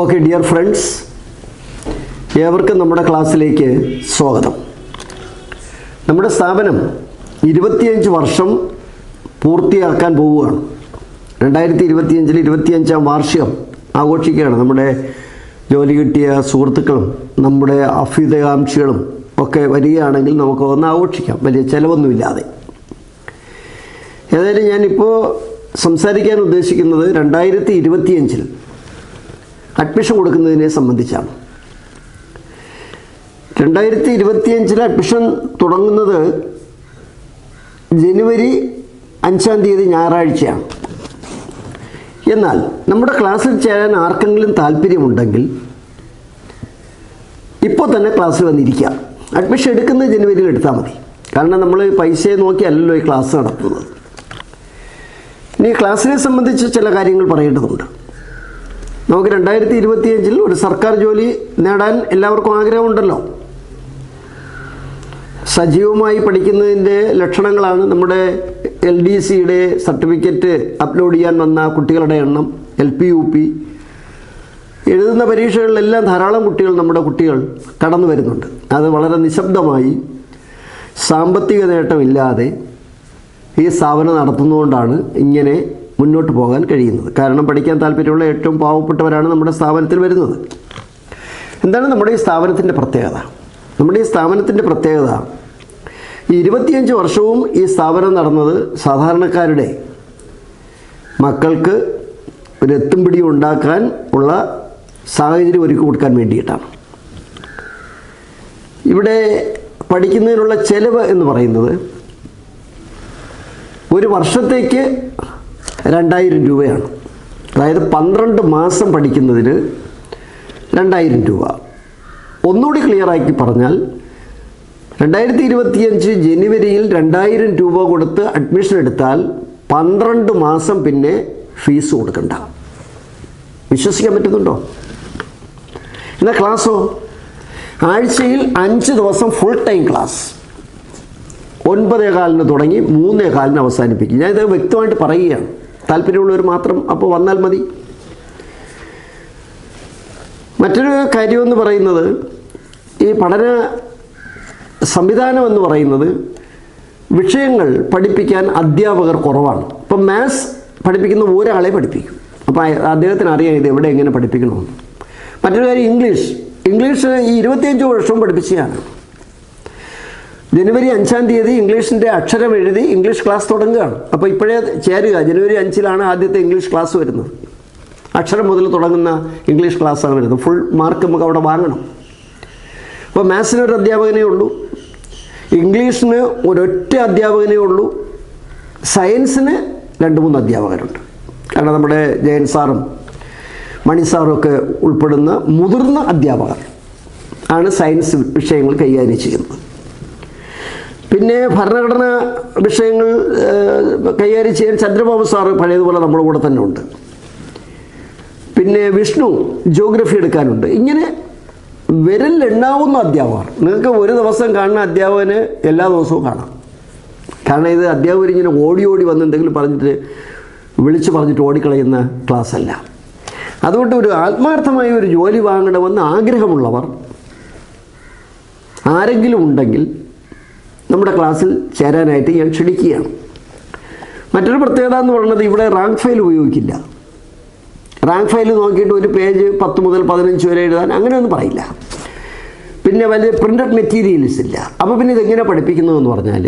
Okay dear friends ഏവർക്കും നമ്മുടെ ക്ലാസ്സിലേക്ക് സ്വാഗതം. നമ്മുടെ സ്ഥാപനം ഇരുപത്തിയഞ്ച് വർഷം പൂർത്തിയാക്കാൻ പോവുകയാണ്. രണ്ടായിരത്തി ഇരുപത്തിയഞ്ചിൽ ഇരുപത്തിയഞ്ചാം വാർഷികം ആഘോഷിക്കുകയാണ്. നമ്മുടെ ജോലി കിട്ടിയ സുഹൃത്തുക്കളും നമ്മുടെ അഭ്യുതകാംക്ഷികളും ഒക്കെ വരികയാണെങ്കിൽ നമുക്ക് ഒന്ന് ആഘോഷിക്കാം. വലിയ ചിലവൊന്നുമില്ലാതെ. ഏതായാലും ഞാനിപ്പോൾ സംസാരിക്കാൻ ഉദ്ദേശിക്കുന്നത് രണ്ടായിരത്തി ഇരുപത്തിയഞ്ചിൽ അഡ്മിഷൻ കൊടുക്കുന്നതിനെ സംബന്ധിച്ചാണ്. രണ്ടായിരത്തി ഇരുപത്തിയഞ്ചിൽ അഡ്മിഷൻ തുടങ്ങുന്നത് ജനുവരി അഞ്ചാം തീയതി ഞായറാഴ്ചയാണ്. എന്നാൽ നമ്മുടെ ക്ലാസ്സിൽ ചേരാൻ ആർക്കെങ്കിലും താല്പര്യമുണ്ടെങ്കിൽ ഇപ്പോൾ തന്നെ ക്ലാസ്സിൽ വന്നിരിക്കാം അഡ്മിഷൻ എടുക്കുന്നത് ജനുവരിയിൽ എടുത്താൽ മതി. കാരണം നമ്മൾ പൈസയെ നോക്കിയല്ലല്ലോ ഈ ക്ലാസ് നടത്തുന്നത്. ഇനി ക്ലാസ്സിനെ സംബന്ധിച്ച് ചില കാര്യങ്ങൾ പറയേണ്ടതുണ്ട്. നമുക്ക് രണ്ടായിരത്തി ഇരുപത്തിയഞ്ചിൽ ഒരു സർക്കാർ ജോലി നേടാൻ എല്ലാവർക്കും ആഗ്രഹമുണ്ടല്ലോ. സജീവമായി പഠിക്കുന്നതിന്റെ ലക്ഷണങ്ങളാണ് നമ്മുടെ എൽ ഡി സിയുടെ സർട്ടിഫിക്കറ്റ് അപ്ലോഡ് ചെയ്യാൻ വന്ന കുട്ടികളുടെ എണ്ണം എൽ പി യു പി. എഴുതുന്ന പരീക്ഷകളിലെല്ലാം ധാരാളം കുട്ടികൾ നമ്മുടെ കുട്ടികൾ കടന്നു വരുന്നുണ്ട്. അത് വളരെ നിശബ്ദമായി സാമ്പത്തിക നേട്ടമില്ലാതെ ഈ സ്ഥാപനം നടത്തുന്നതുകൊണ്ടാണ് ഇങ്ങനെ മുന്നോട്ട് പോകാൻ കഴിയുന്നത്. കാരണം പഠിക്കാൻ താല്പര്യമുള്ള ഏറ്റവും പാവപ്പെട്ടവരാണ് നമ്മുടെ സ്ഥാപനത്തിൽ വരുന്നത്. എന്താണ് നമ്മുടെ ഈ സ്ഥാപനത്തിന്റെ പ്രത്യേകത? നമ്മുടെ ഈ സ്ഥാപനത്തിന്റെ പ്രത്യേകത ഈ ഇരുപത്തിയഞ്ച് വർഷവും ഈ സ്ഥാപനം നടന്നത് സാധാരണക്കാരുടെ മക്കൾക്ക് ഒരു എത്തും പിടി ഉണ്ടാക്കാൻ ഉള്ള സാഹചര്യം ഒരുക്കി കൊടുക്കാൻ വേണ്ടിയിട്ടാണ്. ഇവിടെ പഠിക്കുന്നതിനുള്ള ചെലവ് എന്ന് പറയുന്നത് ഒരു വർഷത്തേക്ക് രണ്ടായിരം രൂപയാണ്. അതായത് പന്ത്രണ്ട് മാസം പഠിക്കുന്നതിന് രണ്ടായിരം രൂപ. ഒന്നുകൂടി ക്ലിയറാക്കി പറഞ്ഞാൽ രണ്ടായിരത്തി ഇരുപത്തിയഞ്ച് ജനുവരിയിൽ രണ്ടായിരം രൂപ കൊടുത്ത് അഡ്മിഷൻ എടുത്താൽ പന്ത്രണ്ട് മാസം പിന്നെ ഫീസ് കൊടുക്കണ്ട. വിശ്വസിക്കാൻ പറ്റുന്നുണ്ടോ? എന്നാൽ ക്ലാസ്സോ ആഴ്ചയിൽ അഞ്ച് ദിവസം ഫുൾ ടൈം ക്ലാസ് ഒൻപതേ കാലിന് തുടങ്ങി മൂന്നേ കാലിന് അവസാനിപ്പിക്കും. ഞാനിത് വ്യക്തമായിട്ട് പറയുകയാണ്. താല്പര്യമുള്ളവർ മാത്രം അപ്പോൾ വന്നാൽ മതി. മറ്റൊരു കാര്യമെന്ന് പറയുന്നത് ഈ പഠന സംവിധാനം എന്ന് പറയുന്നത് വിഷയങ്ങൾ പഠിപ്പിക്കാൻ അധ്യാപകർ കുറവാണ്. ഇപ്പം മാത്സ് പഠിപ്പിക്കുന്ന ഒരാളെ പഠിപ്പിക്കും. അപ്പോൾ അദ്ദേഹത്തിന് അറിയാം ഇത് എവിടെ എങ്ങനെ പഠിപ്പിക്കണമെന്ന്. മറ്റൊരു കാര്യം ഇംഗ്ലീഷ്. ഇംഗ്ലീഷ് ഈ ഇരുപത്തിയഞ്ച് വർഷവും പഠിപ്പിച്ചതാണ്. ജനുവരി അഞ്ചാം തീയതി ഇംഗ്ലീഷിന്റെ അക്ഷരം എഴുതി ഇംഗ്ലീഷ് ക്ലാസ് തുടങ്ങുകയാണ്. അപ്പോൾ ഇപ്പോഴേ ചേരുക. ജനുവരി അഞ്ചിലാണ് ആദ്യത്തെ ഇംഗ്ലീഷ് ക്ലാസ് വരുന്നത്. അക്ഷരം മുതൽ തുടങ്ങുന്ന ഇംഗ്ലീഷ് ക്ലാസ്സാണ് വരുന്നത്. ഫുൾ മാർക്ക് നമുക്ക് അവിടെ വാങ്ങണം. അപ്പോൾ മാത്സിന് ഒരു അധ്യാപകനേ ഉള്ളൂ. ഇംഗ്ലീഷിന് ഒരൊറ്റ അധ്യാപകനേ ഉള്ളൂ. സയൻസിന് രണ്ട് മൂന്ന് അധ്യാപകരുണ്ട്. കാരണം നമ്മുടെ ജയൻ സാറും മണി സാറും ഒക്കെ ഉൾപ്പെടുന്ന മുതിർന്ന അധ്യാപകർ ആണ് സയൻസ് വിഷയങ്ങൾ കൈകാര്യം ചെയ്യുന്നത്. പിന്നെ ഭരണഘടന വിഷയങ്ങൾ കൈകാര്യം ചെയ്യാൻ ചന്ദ്രബാബു സാറ് പഴയതുപോലെ നമ്മുടെ കൂടെ തന്നെ ഉണ്ട്. പിന്നെ വിഷ്ണു ജോഗ്രഫി എടുക്കാനുണ്ട്. ഇങ്ങനെ വിരലിലെണ്ണാവുന്ന അധ്യാപകർ. നിങ്ങൾക്ക് ഒരു ദിവസം കാണുന്ന അധ്യാപകന് എല്ലാ ദിവസവും കാണാം. കാരണം ഇത് അധ്യാപകർ ഇങ്ങനെ ഓടി ഓടി വന്ന് എന്തെങ്കിലും പറഞ്ഞിട്ട് വിളിച്ച് പറഞ്ഞിട്ട് ഓടിക്കളയുന്ന ക്ലാസ് അല്ല അതുകൊണ്ട് ഒരു ആത്മാർത്ഥമായ ഒരു ജോലി വാങ്ങണമെന്ന് ആഗ്രഹമുള്ളവർ ആരെങ്കിലും ഉണ്ടെങ്കിൽ നമ്മുടെ ക്ലാസ്സിൽ ചേരാനായിട്ട് ഞാൻ ക്ഷണിക്കുകയാണ്. മറ്റൊരു പ്രത്യേകത എന്ന് പറയുന്നത് ഇവിടെ റാങ്ക് ഫയൽ ഉപയോഗിക്കില്ല. റാങ്ക് ഫയൽ നോക്കിയിട്ട് ഒരു പേജ് പത്ത് മുതൽ പതിനഞ്ച് വരെ എഴുതാൻ അങ്ങനെയൊന്നും പറയില്ല. പിന്നെ വലിയ പ്രിന്റഡ് മെറ്റീരിയൽസ് ഇല്ല. അപ്പോൾ പിന്നെ ഇതെങ്ങനെ പഠിപ്പിക്കുന്നതെന്ന് പറഞ്ഞാൽ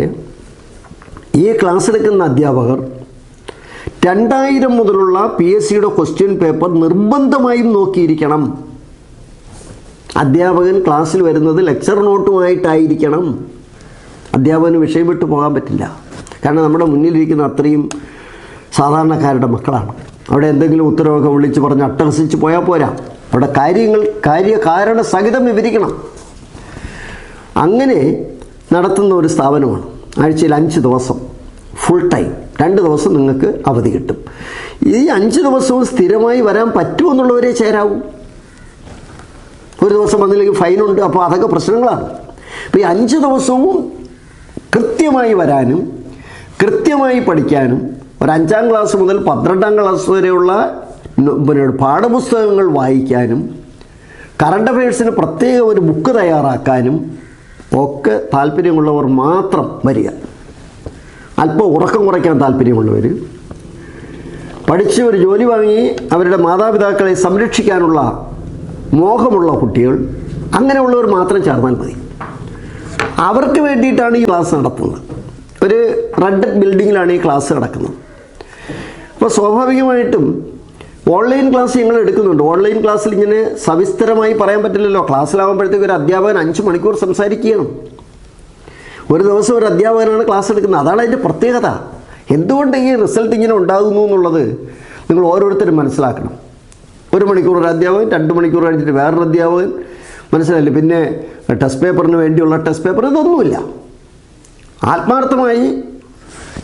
ഈ ക്ലാസ് എടുക്കുന്ന അധ്യാപകർ രണ്ടായിരം മുതലുള്ള പി എസ് സിയുടെ ക്വസ്റ്റ്യൻ പേപ്പർ നിർബന്ധമായും നോക്കിയിരിക്കണം. അധ്യാപകൻ ക്ലാസ്സിൽ വരുന്നത് ലെക്ചർ നോട്ടുമായിട്ടായിരിക്കണം അധ്യാപകന് വിഷയം വിട്ടു പോകാൻ പറ്റില്ല. കാരണം നമ്മുടെ മുന്നിലിരിക്കുന്ന അത്രയും സാധാരണക്കാരുടെ മക്കളാണ്. അവിടെ എന്തെങ്കിലും ഉത്തരവൊക്കെ വിളിച്ച് പറഞ്ഞ് അട്ടഹസിച്ച് പോയാൽ പോരാ. അവിടെ കാര്യങ്ങൾ കാര്യ കാരണ സഹിതം വിവരിക്കണം. അങ്ങനെ നടത്തുന്ന ഒരു സ്ഥാപനമാണ്. ആഴ്ചയിൽ അഞ്ച് ദിവസം ഫുൾ ടൈം രണ്ട് ദിവസം നിങ്ങൾക്ക് അവധി കിട്ടും. ഈ അഞ്ച് ദിവസവും സ്ഥിരമായി വരാൻ പറ്റുമെന്നുള്ളവരെ ചേരാവും. ഒരു ദിവസം വന്നില്ലെങ്കിൽ ഫൈനുണ്ട് അപ്പോൾ അതൊക്കെ പ്രശ്നങ്ങളാണ്. അപ്പോൾ ഈ അഞ്ച് ദിവസവും കൃത്യമായി വരാനും കൃത്യമായി പഠിക്കാനും ഒരു അഞ്ചാം ക്ലാസ് മുതൽ പന്ത്രണ്ടാം ക്ലാസ് വരെയുള്ള പിന്നെ പാഠപുസ്തകങ്ങൾ വായിക്കാനും കറണ്ട് അഫയേഴ്സിന് പ്രത്യേക ഒരു ബുക്ക് തയ്യാറാക്കാനും ഒക്കെ താല്പര്യമുള്ളവർ മാത്രം വരിക. അല്പം ഉറക്കം കുറയ്ക്കാൻ താല്പര്യമുള്ളവർ പഠിച്ച് ഒരു ജോലി വാങ്ങി അവരുടെ മാതാപിതാക്കളെ സംരക്ഷിക്കാനുള്ള മോഹമുള്ള കുട്ടികൾ അങ്ങനെയുള്ളവർ മാത്രം ചേർന്നാൽ മതി. അവർക്ക് വേണ്ടിയിട്ടാണ് ഈ ക്ലാസ് നടത്തുന്നത്. ഒരു റെഡ് ബിൽഡിങ്ങിലാണ് ഈ ക്ലാസ് നടക്കുന്നത്. അപ്പോൾ സ്വാഭാവികമായിട്ടും ഓൺലൈൻ ക്ലാസ് ഞങ്ങൾ എടുക്കുന്നുണ്ട്. ഓൺലൈൻ ക്ലാസ്സിൽ ഇങ്ങനെ സവിസ്തരമായി പറയാൻ പറ്റില്ലല്ലോ. ക്ലാസ്സിലാവുമ്പോഴത്തേക്ക് ഒരു അധ്യാപകൻ അഞ്ച് മണിക്കൂർ സംസാരിക്കുകയാണ്. ഒരു ദിവസം ഒരു അധ്യാപകനാണ് ക്ലാസ് എടുക്കുന്നത്. അതാണ് അതിന്റെ പ്രത്യേകത. എന്തുകൊണ്ട് ഈ റിസൾട്ട് ഇങ്ങനെ ഉണ്ടാകുന്നു എന്നുള്ളത് നിങ്ങൾ ഓരോരുത്തരും മനസ്സിലാക്കണം. ഒരു മണിക്കൂർ ഒരു അധ്യാപകൻ രണ്ട് മണിക്കൂർ കഴിഞ്ഞിട്ട് വേറൊരു അധ്യാപകൻ മനസ്സിലായില്ലേ? പിന്നെ ടെസ്റ്റ് പേപ്പറിന് വേണ്ടിയുള്ള ടെസ്റ്റ് പേപ്പർ ഇതൊന്നുമില്ല. ആത്മാർത്ഥമായി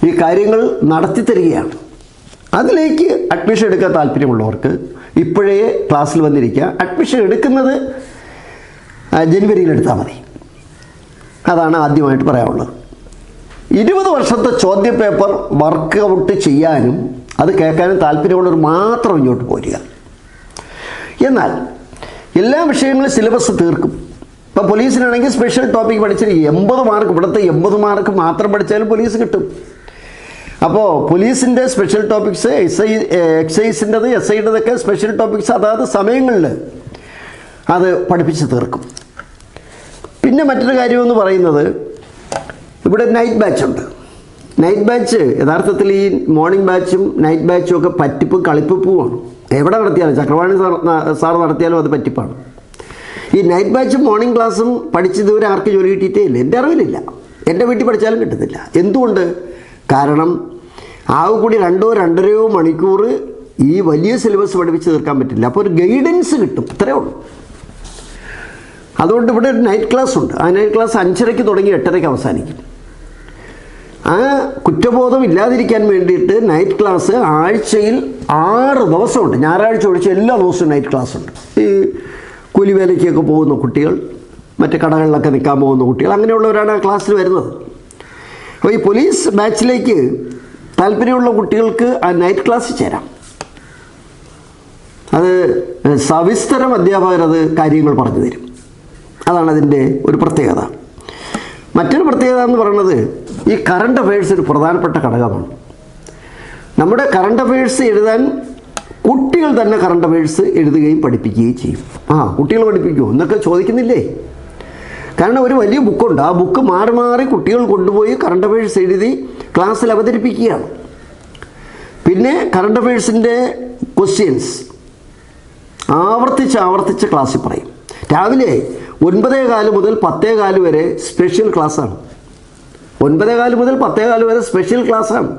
ഈ കാര്യങ്ങൾ നടത്തി തരികയാണ്. അതിലേക്ക് അഡ്മിഷൻ എടുക്കാൻ താല്പര്യമുള്ളവർക്ക് ഇപ്പോഴേ ക്ലാസ്സിൽ വന്നിരിക്കുക. അഡ്മിഷൻ എടുക്കുന്നത് ജനുവരിയിൽ എടുത്താൽ മതി. അതാണ് ആദ്യമായിട്ട് പറയാനുള്ളത്. ഇരുപത് വർഷത്തെ ചോദ്യ പേപ്പർ ഔട്ട് ചെയ്യാനും അത് കേൾക്കാനും താല്പര്യമുള്ളവർ മാത്രം ഇങ്ങോട്ട് പോരുക. എന്നാൽ എല്ലാ വിഷയങ്ങളും സിലബസ് തീർക്കും. ഇപ്പോൾ പോലീസിനാണെങ്കിൽ സ്പെഷ്യൽ ടോപ്പിക് പഠിച്ചിരിക്കും. എൺപത് മാർക്ക് ഇവിടുത്തെ എൺപത് മാർക്ക് മാത്രം പഠിച്ചാലും പോലീസ് കിട്ടും. അപ്പോൾ പോലീസിന്റെ സ്പെഷ്യൽ ടോപ്പിക്സ് എസ് ഐ എക്സൈസിന്റെത് എസ് ഐയുടേതൊക്കെ സ്പെഷ്യൽ ടോപ്പിക്സ് അതാത് സമയങ്ങളിൽ അത് പഠിപ്പിച്ച് തീർക്കും. പിന്നെ മറ്റൊരു കാര്യമെന്ന് പറയുന്നത് ഇവിടെ നൈറ്റ് ബാച്ച് ഉണ്ട്. നൈറ്റ് ബാച്ച് യഥാർത്ഥത്തിൽ ഈ മോർണിംഗ് ബാച്ചും നൈറ്റ് ബാച്ചും ഒക്കെ പറ്റിപ്പ് കളിപ്പുപ്പുമാണ് എവിടെ നടത്തിയാലും ചക്രവാണി സാർ സാർ നടത്തിയാലും അത് പറ്റിപ്പാണ്. ഈ നൈറ്റ് ബാച്ചും മോർണിംഗ് ക്ലാസ്സും പഠിച്ച് ഇതുവരെ ആർക്ക് ജോലി കിട്ടിയിട്ടേ ഇല്ല. എന്റെ അറിവിലില്ല. എന്റെ വീട്ടിൽ പഠിച്ചാലും കിട്ടുന്നില്ല എന്തുകൊണ്ട്? കാരണം ആകെ കൂടി രണ്ടോ രണ്ടരയോ മണിക്കൂർ ഈ വലിയ സിലബസ് പഠിപ്പിച്ച് തീർക്കാൻ പറ്റില്ല. അപ്പോൾ ഒരു ഗൈഡൻസ് കിട്ടും. ഇത്രയേ ഉള്ളൂ. അതുകൊണ്ട് ഇവിടെ ഒരു നൈറ്റ് ക്ലാസ് ഉണ്ട്. ആ നൈറ്റ് ക്ലാസ് അഞ്ചരയ്ക്ക് തുടങ്ങി എട്ടരയ്ക്ക് അവസാനിക്കും. ആ കുറ്റബോധം ഇല്ലാതിരിക്കാൻ വേണ്ടിയിട്ട് നൈറ്റ് ക്ലാസ് ആഴ്ചയിൽ ആറ് ദിവസമുണ്ട്. ഞായറാഴ്ച ഒഴിച്ച് എല്ലാ ദിവസവും നൈറ്റ് ക്ലാസ് ഉണ്ട്. ഈ കൂലിവേലയ്ക്കൊക്കെ പോകുന്ന കുട്ടികൾ മറ്റ് കടകളിലൊക്കെ നിൽക്കാൻ പോകുന്ന കുട്ടികൾ അങ്ങനെയുള്ളവരാണ് ക്ലാസ്സിൽ വരുന്നത്. അപ്പോൾ ഈ പോലീസ് ബാച്ചിലേക്ക് താല്പര്യമുള്ള കുട്ടികൾക്ക് ആ നൈറ്റ് ക്ലാസ് ചേരാം. അത് സവിസ്തരം അധ്യാപകർ അത് കാര്യങ്ങൾ പറഞ്ഞു തരും. അതാണ് അതിന്റെ ഒരു പ്രത്യേകത. മറ്റൊരു പ്രത്യേകത എന്ന് പറയുന്നത് ഈ കറണ്ട് അഫയേഴ്സ് ഒരു പ്രധാനപ്പെട്ട ഘടകമാണ്. നമ്മുടെ കറണ്ട് അഫയേഴ്സ് എഴുതാൻ കുട്ടികൾ തന്നെ കറണ്ട് അഫയേഴ്സ് എഴുതുകയും പഠിപ്പിക്കുകയും ചെയ്യും. ആ കുട്ടികൾ പഠിപ്പിക്കുമോ എന്നൊക്കെ ചോദിക്കുന്നില്ലേ? കാരണം ഒരു വലിയ ബുക്കുണ്ട് ആ ബുക്ക് മാറി മാറി കുട്ടികൾ കൊണ്ടുപോയി കറണ്ട് അഫയേഴ്സ് എഴുതി ക്ലാസ്സിൽ അവതരിപ്പിക്കുകയാണ്. പിന്നെ കറണ്ട് അഫയേഴ്സിന്റെ ക്വസ്റ്റ്യൻസ് ആവർത്തിച്ച് ആവർത്തിച്ച് ക്ലാസ്സിൽ പറയും. രാവിലെ ഒൻപതേ കാൽ മുതൽ പത്തേ കാൽ വരെ സ്പെഷ്യൽ ക്ലാസ്സാണ് ഒൻപതേ കാൽ മുതൽ പത്തേ കാൽ വരെ സ്പെഷ്യൽ ക്ലാസ്സാണ്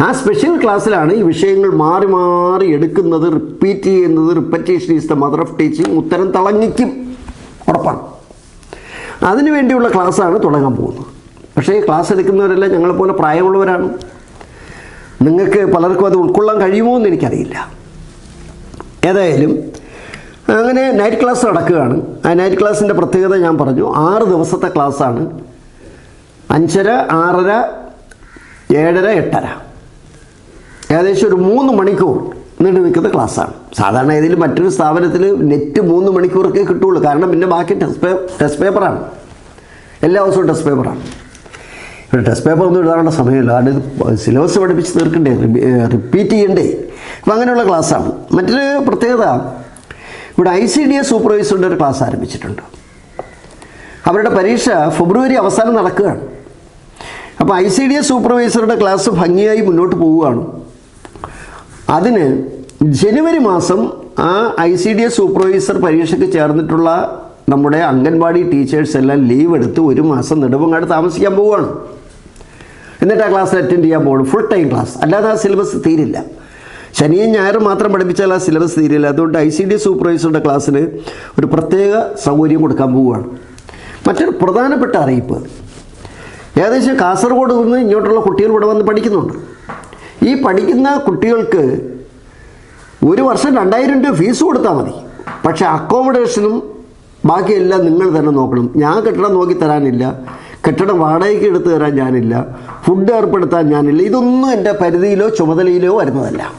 ആ സ്പെഷ്യൽ ക്ലാസ്സിലാണ് ഈ വിഷയങ്ങൾ മാറി മാറി എടുക്കുന്നത് റിപ്പീറ്റ് ചെയ്യുന്നത് repetition is the mother of teaching ഉത്തരം തളങ്ങിക്കും. ഉറപ്പാണ്. അതിനു വേണ്ടിയുള്ള ക്ലാസ്സാണ് തുടങ്ങാൻ പോകുന്നത്. പക്ഷേ ഈ ക്ലാസ് എടുക്കുന്നവരെല്ലാം ഞങ്ങളെപ്പോലെ പ്രായമുള്ളവരാണ്. നിങ്ങൾക്ക് പലർക്കും അത് ഉൾക്കൊള്ളാൻ കഴിയുമോ എന്ന് എനിക്കറിയില്ല. ഏതായാലും അങ്ങനെ നൈറ്റ് ക്ലാസ് നടക്കുകയാണ്. ആ നൈറ്റ് ക്ലാസ്സിന്റെ പ്രത്യേകത ഞാൻ പറഞ്ഞു. ആറ് ദിവസത്തെ ക്ലാസ്സാണ് അഞ്ചര ആറര ഏഴര എട്ടര. ഏകദേശം ഒരു മൂന്ന് മണിക്കൂർ നീണ്ടു നിൽക്കുന്ന ക്ലാസ്സാണ്. സാധാരണ ഏതെങ്കിലും മറ്റൊരു സ്ഥാപനത്തിൽ നെറ്റ് മൂന്ന് മണിക്കൂറൊക്കെ കിട്ടുള്ളൂ കാരണം പിന്നെ ബാക്കി ടെസ്റ്റ് പേ ടെസ്റ്റ് പേപ്പറാണ് എല്ലാ ദിവസവും ടെസ്റ്റ് പേപ്പറാണ് ഇവിടെ ടെസ്റ്റ് പേപ്പർ ഒന്നും എഴുതാനുള്ള സമയമില്ല. അത് സിലബസ് പഠിപ്പിച്ച് തീർക്കണ്ടേ? റിപ്പീറ്റ് ചെയ്യണ്ടേ? അപ്പം അങ്ങനെയുള്ള ക്ലാസ്സാണ്. മറ്റൊരു പ്രത്യേകത ഇവിടെ ഐ സി ഡി എസ് സൂപ്പർവൈസറുടെ ഒരു ക്ലാസ് ആരംഭിച്ചിട്ടുണ്ട്. അവരുടെ പരീക്ഷ ഫെബ്രുവരി അവസാനം നടക്കുകയാണ്. അപ്പോൾ ഐ സി ഡി എസ് സൂപ്പർവൈസറുടെ ക്ലാസ് ഭംഗിയായി മുന്നോട്ട് പോവുകയാണ്. അതിന് ജനുവരി മാസം ആ I C D S supervisor പരീക്ഷയ്ക്ക് ചേർന്നിട്ടുള്ള നമ്മുടെ അംഗൻവാടി ടീച്ചേഴ്സ് എല്ലാം ലീവ് എടുത്ത് ഒരു മാസം നെടുമ്പങ്ങാട് താമസിക്കാൻ പോവുകയാണ്. എന്നിട്ട് ആ ക്ലാസ് അറ്റൻഡ് ചെയ്യാൻ പോകണം ഫുൾ ടൈം ക്ലാസ് അല്ലാതെ ആ സിലബസ് തീരില്ല. ശനിയും ഞായറും മാത്രം പഠിപ്പിച്ചാൽ ആ സിലബസ് തീരില്ല. അതുകൊണ്ട് ഐ സി ഡി സൂപ്പർവൈസറുടെ ക്ലാസ്സിന് ഒരു പ്രത്യേക സൗകര്യം കൊടുക്കാൻ പോവുകയാണ്. മറ്റൊരു പ്രധാനപ്പെട്ട അറിയിപ്പ്. ഏകദേശം കാസർഗോഡ് നിന്ന് ഇങ്ങോട്ടുള്ള കുട്ടികൾ ഇവിടെ വന്ന് പഠിക്കുന്നുണ്ട്. ഈ പഠിക്കുന്ന കുട്ടികൾക്ക് ഒരു വർഷം രണ്ടായിരം രൂപ ഫീസ് കൊടുത്താൽ മതി. പക്ഷേ അക്കോമഡേഷനും ബാക്കിയെല്ലാം നിങ്ങൾ തന്നെ നോക്കണം. ഞാൻ കെട്ടിടം നോക്കി തരാനില്ല. കെട്ടിടം വാടകയ്ക്ക് എടുത്തു തരാൻ ഞാനില്ല. ഫുഡ് ഏർപ്പെടുത്താൻ ഞാനില്ല. ഇതൊന്നും എന്റെ പരിധിയിലോ ചുമതലയിലോ വരുന്നതല്ല.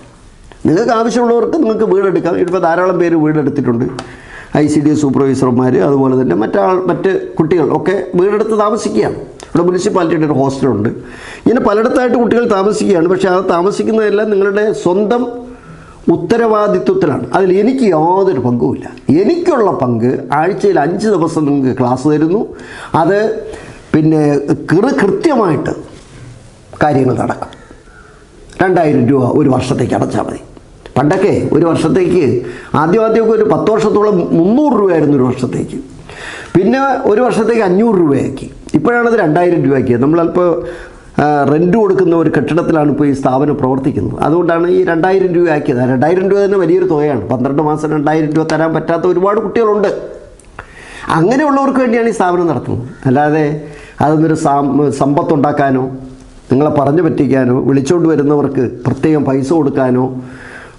നിങ്ങൾക്ക് ആവശ്യമുള്ളവർക്ക് നിങ്ങൾക്ക് വീടെടുക്കാം. ഇപ്പോൾ ധാരാളം പേര് വീടെടുത്തിട്ടുണ്ട്. ഐ സി ഡി സൂപ്പർവൈസർമാർ അതുപോലെ തന്നെ മറ്റാൾ മറ്റ് കുട്ടികൾ ഒക്കെ വീടെടുത്ത് താമസിക്കുകയാണ്. ഇവിടെ മുനിസിപ്പാലിറ്റിയുടെ ഒരു ഹോസ്റ്റലുണ്ട്. ഇങ്ങനെ പലയിടത്തായിട്ട് കുട്ടികൾ താമസിക്കുകയാണ്. പക്ഷേ അത് താമസിക്കുന്നതെല്ലാം നിങ്ങളുടെ സ്വന്തം ഉത്തരവാദിത്വത്തിലാണ്. അതിൽ എനിക്ക് യാതൊരു പങ്കുമില്ല. എനിക്കുള്ള പങ്ക് ആഴ്ചയിൽ അഞ്ച് ദിവസം നിങ്ങൾക്ക് ക്ലാസ് തരുന്നു. അത് പിന്നെ കൃത്യമായിട്ട് കാര്യങ്ങൾ നടക്കും. രണ്ടായിരം രൂപ ഒരു വർഷത്തേക്ക് അടച്ചാൽ മതി. പണ്ടൊക്കെ ഒരു വർഷത്തേക്ക് ആദ്യം ആദ്യമൊക്കെ ഒരു പത്ത് വർഷത്തോളം മുന്നൂറ് രൂപയായിരുന്നു ഒരു വർഷത്തേക്ക്. പിന്നെ ഒരു വർഷത്തേക്ക് അഞ്ഞൂറ് രൂപയാക്കി. ഇപ്പോഴാണത് രണ്ടായിരം രൂപയ്ക്ക്. നമ്മളപ്പോൾ റെന്റ് കൊടുക്കുന്ന ഒരു കെട്ടിടത്തിലാണ് ഇപ്പോൾ ഈ സ്ഥാപനം പ്രവർത്തിക്കുന്നത്. അതുകൊണ്ടാണ് ഈ രണ്ടായിരം രൂപ ആക്കിയത്. രണ്ടായിരം രൂപ തന്നെ വലിയൊരു തുകയാണ്. പന്ത്രണ്ട് മാസം രണ്ടായിരം രൂപ തരാൻ പറ്റാത്ത ഒരുപാട് കുട്ടികളുണ്ട്. അങ്ങനെയുള്ളവർക്ക് വേണ്ടിയാണ് ഈ സ്ഥാപനം നടത്തുന്നത്. അല്ലാതെ അതൊന്നൊരു സമ്പത്തുണ്ടാക്കാനോ നിങ്ങളെ പറഞ്ഞു പറ്റിക്കാനോ വിളിച്ചുകൊണ്ട് വരുന്നവർക്ക് പ്രത്യേകം പൈസ കൊടുക്കാനോ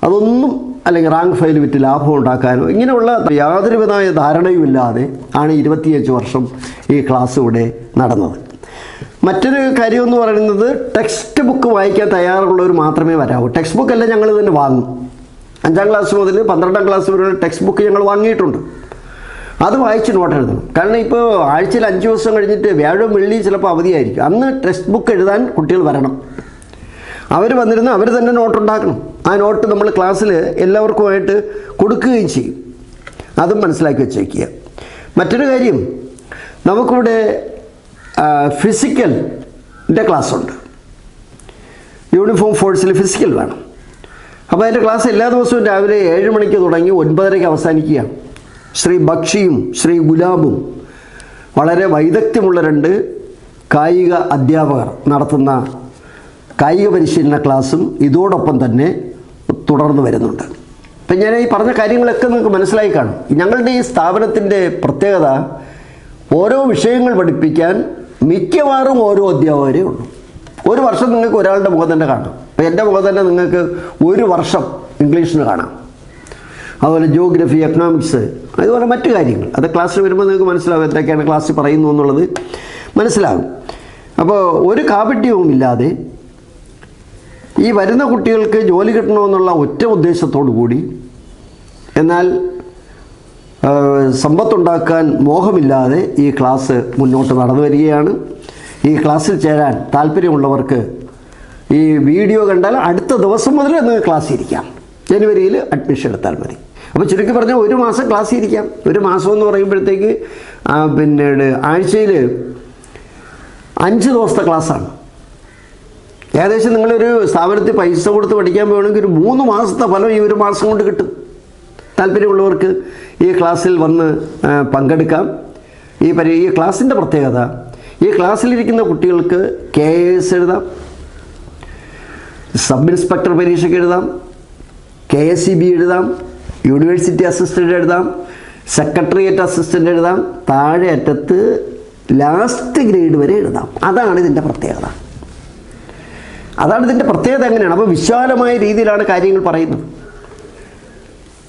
അതൊന്നും അല്ലെങ്കിൽ റാങ്ക് ഫയൽ വിറ്റ് ലാഭം ഉണ്ടാക്കാനോ ഇങ്ങനെയുള്ള യാതൊരുവിധമായ ധാരണയുമില്ലാതെ ആണ് ഇരുപത്തിയഞ്ച് വർഷം ഈ ക്ലാസ് ഇവിടെ നടന്നത്. മറ്റൊരു കാര്യം എന്ന് പറയുന്നത് ടെക്സ്റ്റ് ബുക്ക് വായിക്കാൻ തയ്യാറുള്ളവർ മാത്രമേ വരാവൂ. ടെക്സ്റ്റ് ബുക്ക് എല്ലാം ഞങ്ങൾ തന്നെ വാങ്ങും. അഞ്ചാം ക്ലാസ് മുതൽ പന്ത്രണ്ടാം ക്ലാസ് വരെയുള്ള ടെക്സ്റ്റ് ബുക്ക് ഞങ്ങൾ വാങ്ങിയിട്ടുണ്ട്. അത് വായിച്ച് നോട്ട് എഴുതണം. കാരണം ഇപ്പോൾ ആഴ്ചയിൽ അഞ്ച് ദിവസം കഴിഞ്ഞിട്ട് വ്യാഴം വെള്ളി ചിലപ്പോൾ അവധിയായിരിക്കും. അന്ന് ടെക്സ്റ്റ് ബുക്ക് എഴുതാൻ കുട്ടികൾ വരണം. അവർ വന്നിരുന്ന് അവർ തന്നെ നോട്ട് ഉണ്ടാക്കണം ആ നോട്ട് നമ്മൾ ക്ലാസ്സിൽ എല്ലാവർക്കുമായിട്ട് കൊടുക്കുകയും ചെയ്യും. അതും മനസ്സിലാക്കി വെച്ചേക്കുക. മറ്റൊരു കാര്യം നമുക്കിവിടെ ഫിസിക്കലിന്റെ ക്ലാസ്സുണ്ട്. യൂണിഫോം ഫോഴ്സിൽ ഫിസിക്കൽ വേണം. അപ്പോൾ അതിന്റെ ക്ലാസ് എല്ലാ ദിവസവും രാവിലെ ഏഴ് മണിക്ക് തുടങ്ങി ഒൻപതരയ്ക്ക് അവസാനിക്കുകയാണ് ശ്രീ ബക്ഷിയും ശ്രീ ഗുലാബും വളരെ വൈദഗ്ധ്യമുള്ള രണ്ട് കായിക അധ്യാപകർ നടത്തുന്ന കായിക പരിശീലന ക്ലാസ്സും ഇതോടൊപ്പം തന്നെ തുടർന്ന് വരുന്നുണ്ട്. അപ്പം ഞാൻ ഈ പറഞ്ഞ കാര്യങ്ങളൊക്കെ നിങ്ങൾക്ക് മനസ്സിലായി കാണും. ഞങ്ങളുടെ ഈ സ്ഥാപനത്തിന്റെ പ്രത്യേകത ഓരോ വിഷയങ്ങൾ പഠിപ്പിക്കാൻ മിക്കവാറും ഓരോ അധ്യാപകരേ ഉള്ളൂ. ഒരു വർഷം നിങ്ങൾക്ക് ഒരാളുടെ മുഖം തന്നെ കാണാം. അപ്പം എന്റെ മുഖം തന്നെ നിങ്ങൾക്ക് ഒരു വർഷം ഇംഗ്ലീഷിന് കാണാം. അതുപോലെ ജോഗ്രഫി എക്കണോമിക്സ് അതുപോലെ മറ്റു കാര്യങ്ങൾ. അത് ക്ലാസ്സിൽ വരുമ്പോൾ നിങ്ങൾക്ക് മനസ്സിലാവും എന്തൊക്കെയാണ് ക്ലാസ്സിൽ പറയുന്നു എന്നുള്ളത് മനസ്സിലാകും. അപ്പോൾ ഒരു കാപട്യവും ഇല്ലാതെ ഈ വരുന്ന കുട്ടികൾക്ക് ജോലി കിട്ടണമെന്നുള്ള ഒറ്റ ഉദ്ദേശത്തോടു കൂടി എന്നാൽ സമ്പത്തുണ്ടാക്കാൻ മോഹമില്ലാതെ ഈ ക്ലാസ് മുന്നോട്ട് നടന്നു വരികയാണ് ഈ ക്ലാസ്സിൽ ചേരാൻ താല്പര്യമുള്ളവർക്ക് ഈ വീഡിയോ കണ്ടാൽ അടുത്ത ദിവസം മുതൽ നിങ്ങൾ ക്ലാസ് ഇരിക്കാം. ജനുവരിയിൽ അഡ്മിഷൻ എടുത്താൽ മതി. അപ്പോൾ ചുരുക്കി പറഞ്ഞാൽ ഒരു മാസം ക്ലാസ് ഇരിക്കാം. ഒരു മാസം എന്ന് പറയുമ്പോഴത്തേക്ക് പിന്നീട് ആഴ്ചയിൽ അഞ്ച് ദിവസത്തെ ക്ലാസ്സാണ്. ഏകദേശം നിങ്ങളൊരു സ്ഥാപനത്തിൽ പൈസ കൊടുത്ത് പഠിക്കാൻ പോകണമെങ്കിൽ ഒരു മൂന്ന് മാസത്തെ ഫലം ഈ ഒരു മാസം കൊണ്ട് കിട്ടും. താല്പര്യമുള്ളവർക്ക് ഈ ക്ലാസ്സിൽ വന്ന് പങ്കെടുക്കാം. ഈ പരി ഈ ക്ലാസ്സിന്റെ പ്രത്യേകത ഈ ക്ലാസ്സിലിരിക്കുന്ന കുട്ടികൾക്ക് കെ എസ് എഴുതാം സബ് ഇൻസ്പെക്ടർ പരീക്ഷയ്ക്ക് എഴുതാം കെ എസ് സി ബി എഴുതാം യൂണിവേഴ്സിറ്റി അസിസ്റ്റന്റ് എഴുതാം സെക്രട്ടേറിയറ്റ് അസിസ്റ്റന്റ് എഴുതാം താഴെ അറ്റത്ത് ലാസ്റ്റ് ഗ്രേഡ് വരെ എഴുതാം. അതാണ് ഇതിന്റെ പ്രത്യേകത. അതാണ് ഇതിന്റെ പ്രത്യേകത എങ്ങനെയാണ്? അപ്പോൾ വിശാലമായ രീതിയിലാണ് കാര്യങ്ങൾ പറയുന്നത്.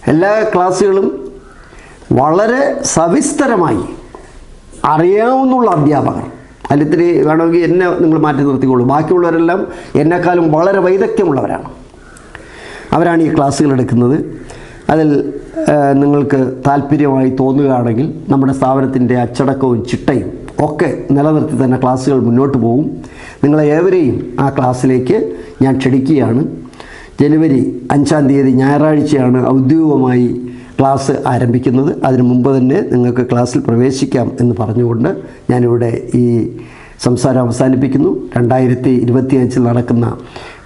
എല്ലാ ക്ലാസ്സുകളും വളരെ സവിസ്തരമായി അറിയാവുന്നുള്ള അധ്യാപകർ. അതിലിത്തിരി വേണമെങ്കിൽ എന്നെ നിങ്ങൾ മാറ്റി നിർത്തിക്കോളൂ. ബാക്കിയുള്ളവരെല്ലാം എന്നെക്കാളും വളരെ വൈദഗ്ധ്യമുള്ളവരാണ്. അവരാണ് ഈ ക്ലാസ്സുകൾ എടുക്കുന്നത്. അതിൽ നിങ്ങൾക്ക് താല്പര്യമായി തോന്നുകയാണെങ്കിൽ നമ്മുടെ സ്ഥാപനത്തിന്റെ അച്ചടക്കവും ചിട്ടയും ഒക്കെ നിലനിർത്തി തന്നെ ക്ലാസ്സുകൾ മുന്നോട്ട് പോകും നിങ്ങളെ ഏവരെയും ആ ക്ലാസ്സിലേക്ക് ഞാൻ ക്ഷണിക്കുകയാണ്. ജനുവരി അഞ്ചാം തീയതി ഞായറാഴ്ചയാണ് ഔദ്യോഗികമായി ക്ലാസ് ആരംഭിക്കുന്നത്. അതിനു മുമ്പ് തന്നെ നിങ്ങൾക്ക് ക്ലാസ്സിൽ പ്രവേശിക്കാം എന്ന് പറഞ്ഞുകൊണ്ട് ഞാനിവിടെ ഈ സംസാരം അവസാനിപ്പിക്കുന്നു. രണ്ടായിരത്തി ഇരുപത്തിയഞ്ചിൽ നടക്കുന്ന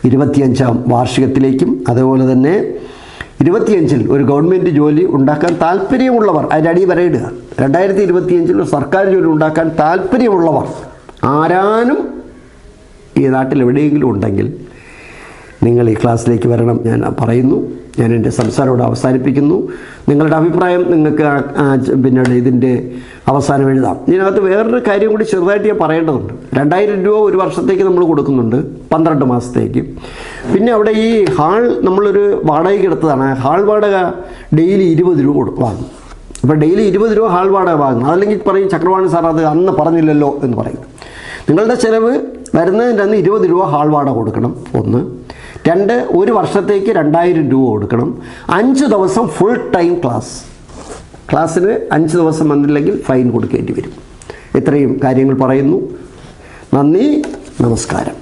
ഇരുപത്തിയഞ്ചാം വാർഷികത്തിലേക്കും അതുപോലെ തന്നെ ഇരുപത്തിയഞ്ചിൽ ഒരു ഗവൺമെന്റ് ജോലി ഉണ്ടാക്കാൻ താല്പര്യമുള്ളവർ അതിന്റെ അടി വരയിടുക രണ്ടായിരത്തി ഇരുപത്തിയഞ്ചിൽ സർക്കാർ ജോലി ഉണ്ടാക്കാൻ താല്പര്യമുള്ളവർ ആരാനും ഈ നാട്ടിൽ എവിടെയെങ്കിലും ഉണ്ടെങ്കിൽ നിങ്ങൾ ഈ ക്ലാസ്സിലേക്ക് വരണം. ഞാൻ പറയുന്നു. ഞാൻ എന്റെ സംസാരം ഇവിടെ അവസാനിപ്പിക്കുന്നു. നിങ്ങളുടെ അഭിപ്രായം നിങ്ങൾക്ക് പിന്നീട് ഇതിന്റെ അവസാനം എഴുതാം. ഇതിനകത്ത് വേറൊരു കാര്യം കൂടി ചെറുതായിട്ട് ഞാൻ പറയേണ്ടതുണ്ട്. രണ്ടായിരം രൂപ ഒരു വർഷത്തേക്ക് നമ്മൾ കൊടുക്കുന്നുണ്ട്. പന്ത്രണ്ട് മാസത്തേക്ക്. പിന്നെ അവിടെ ഈ ഹാൾ നമ്മളൊരു വാടകയ്ക്ക് എടുത്തതാണ്. ഹാൾ വാടക ഡെയിലി ഇരുപത് രൂപ കൊടു- വാങ്ങും. അപ്പോൾ ഡെയിലി ഇരുപത് രൂപ ഹാൾ വാടക വാങ്ങുന്നു അതല്ലെങ്കിൽ പറയും ചക്രവാണി സാർ അത് അന്ന് പറഞ്ഞില്ലല്ലോ എന്ന് പറയും. നിങ്ങളുടെ ചിലവ് വരുന്നതിന്റെ അന്ന് ഇരുപത് രൂപ ഹാൾവാടക കൊടുക്കണം ഒന്ന്. രണ്ട് ഒരു വർഷത്തേക്ക് രണ്ടായിരം രൂപ കൊടുക്കണം. അഞ്ച് ദിവസം ഫുൾ ടൈം ക്ലാസ് ക്ലാസ്സിന് അഞ്ച് ദിവസം വന്നില്ലെങ്കിൽ ഫൈൻ കൊടുക്കേണ്ടി വരും. ഇത്രയും കാര്യങ്ങൾ പറയുന്നു. നന്ദി നമസ്കാരം.